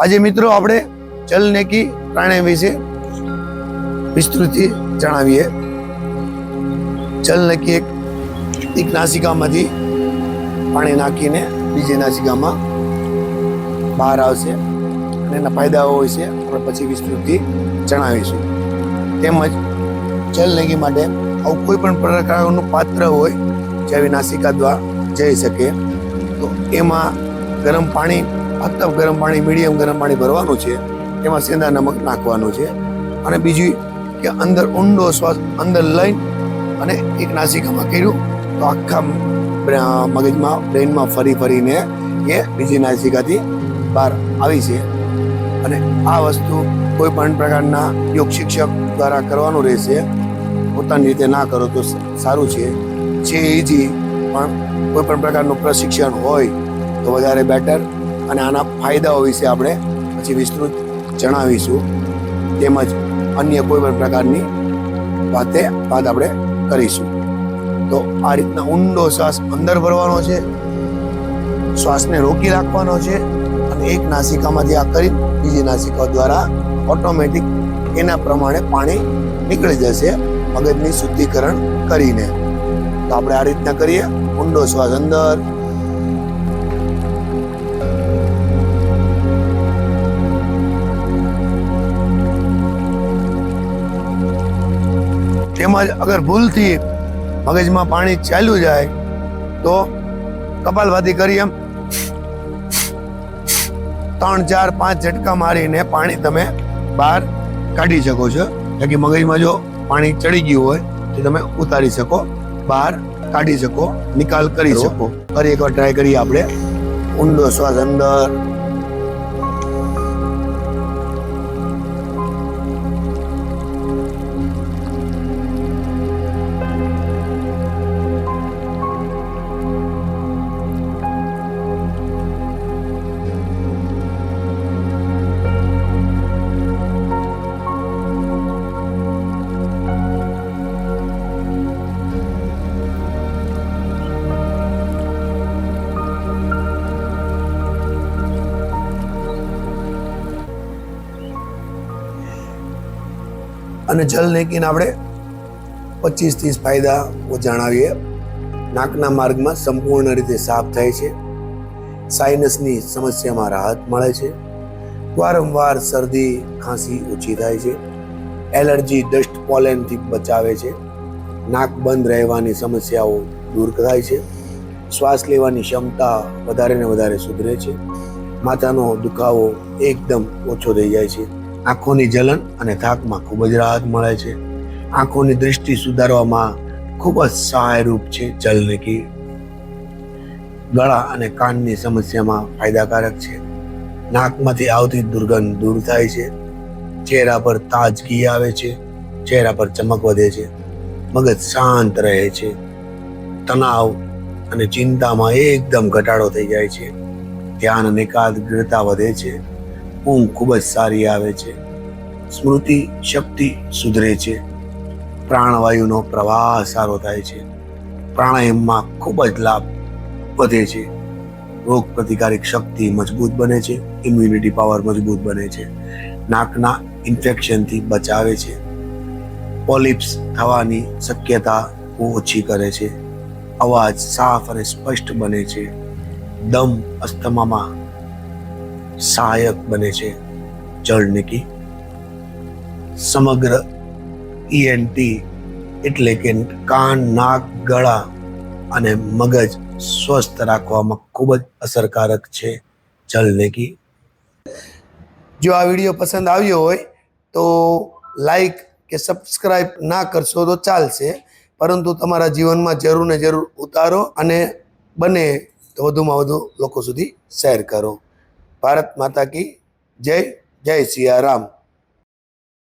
આજે મિત્રો આપણે જલનેકી પ્રાણાયામ વિશે વિસ્તૃતથી જણાવીએ. જલનેકી એક એક નાસિકામાંથી પાણી નાખીને બીજી નાસિકામાં બહાર આવશે અને એના ફાયદાઓ હોય છે, આપણે પછી વિસ્તૃતથી જણાવીશું. તેમજ જલનેકી માટે આવું કોઈ પણ પ્રકારનું પાત્ર હોય જેવી નાસિકા દ્વારા જઈ શકે, તો એમાં ગરમ પાણી મહત્તમ ગરમ પાણી, મીડિયમ ગરમ પાણી ભરવાનું છે, એમાં સેંધા નમક નાખવાનું છે. અને બીજું કે અંદર ઊંડો શ્વાસ અંદર લઈ અને એક નાસિકામાં કર્યું, તો આખા મગજમાં બ્રેનમાં ફરી ફરીને એ બીજી નાસિકાથી બહાર આવી છે. અને આ વસ્તુ કોઈ પણ પ્રકારના યોગ શિક્ષક દ્વારા કરવાનું રહેશે. પોતાની રીતે ના કરો તો સારું છે. જે ઇઝી પણ કોઈ પણ પ્રકારનું પ્રશિક્ષણ હોય તો વધારે બેટર અને આના ફાયદાઓ વિશે આપણે પછી વિસ્તૃત જણાવીશું. તેમજ અન્ય કોઈ પણ પ્રકારની વાતે વાત આપણે કરીશું. તો આ રીતના ઊંડો શ્વાસ અંદર ભરવાનો છે. શ્વાસને રોકી રાખવાનો છે અને એક નાસિકામાંથી આ કરી બીજી નાસિકા દ્વારા ઓટોમેટિક એના પ્રમાણે પાણી નીકળી જશે મગજની શુદ્ધિકરણ કરીને. તો આપણે આ રીતના કરીએ. ઊંડો શ્વાસ અંદર તેમજ અગર ભૂલથી મગજમાં પાણી ચાલ્યું જાય તો કપાલભાતી કરી એમ. ત્રણ ચાર પાંચ ઝટકા મારીને પાણી તમે બહાર કાઢી શકો છો. કે મગજમાં જો પાણી ચડી ગયું હોય તો તમે ઉતારી શકો બહાર કાઢી શકો નિકાલ કરી શકો. ફરી એકવાર ટ્રાય કરીએ આપણે. ઊંડો શ્વાસ અંદર અને જલ નેકીને આપણે પચીસ ત્રીસ ફાયદા જણાવીએ. નાકના માર્ગમાં સંપૂર્ણ રીતે સાફ થાય છે. સાઇનસની સમસ્યામાં રાહત મળે છે. વારંવાર શરદી, ખાંસી ઓછી થાય છે. એલર્જી ડસ્ટ પોલેનથી બચાવે છે. નાક બંધ રહેવાની સમસ્યાઓ દૂર થાય છે. શ્વાસ લેવાની ક્ષમતા વધારે ને વધારે સુધરે છે. માથાનો દુખાવો એકદમ ઓછો થઈ જાય છે. આંખોની જલન અને થાકમાં ખૂબ જ રાહત મળે છે. આંખોની દૃષ્ટિ સુધારવામાં ખૂબ જ સહાયરૂપ છે જલનકી. ગળા અને કાનની સમસ્યામાં ફાયદાકારક છે. નાકમાંથી આવતી દુર્ગંધ દૂર થાય છે. ચહેરા પર તાજગી આવે છે. ચહેરા પર ચમક વધે છે. મગજ શાંત રહે છે. તણાવ અને ચિંતામાં એકદમ ઘટાડો થઈ જાય છે. ધ્યાન અને એકાગ્રતા વધે છે. ઊંઘ ખૂબ જ સારી આવે છે. સ્મૃતિ, શક્તિ સુધરે છે. પ્રાણવાયુનો પ્રવાહ સારો થાય છે. પ્રાણાયામમાં ખૂબ જ લાભ વધે છે. રોગ પ્રતિકારક શક્તિ મજબૂત બને છે. ઇમ્યુનિટી પાવર મજબૂત બને છે. નાકના ઇન્ફેક્શનથી બચાવે છે. પોલિપ્સ થવાની શક્યતા ઓછી કરે છે. અવાજ સાફ અને સ્પષ્ટ બને છે. દમ અસ્થમામાં સહાયક બને છે જળનિકી સમગ્ર ઈએનટી એટલે કે કાન, નાક, ગળા અને મગજ સ્વસ્થ રાખવામાં ખૂબ જ અસરકારક છે જલનેકી જો આ વીડિયો પસંદ આવ્યો હોય તો લાઈક કે સબસ્ક્રાઈબ ના કરશો તો ચાલશે. પરંતુ તમારા જીવનમાં જરૂર ને જરૂર ઉતારો અને બને તો વધુમાં વધુ લોકો સુધી શેર કરો. ભારત માતા કી જય જય સિયારામ.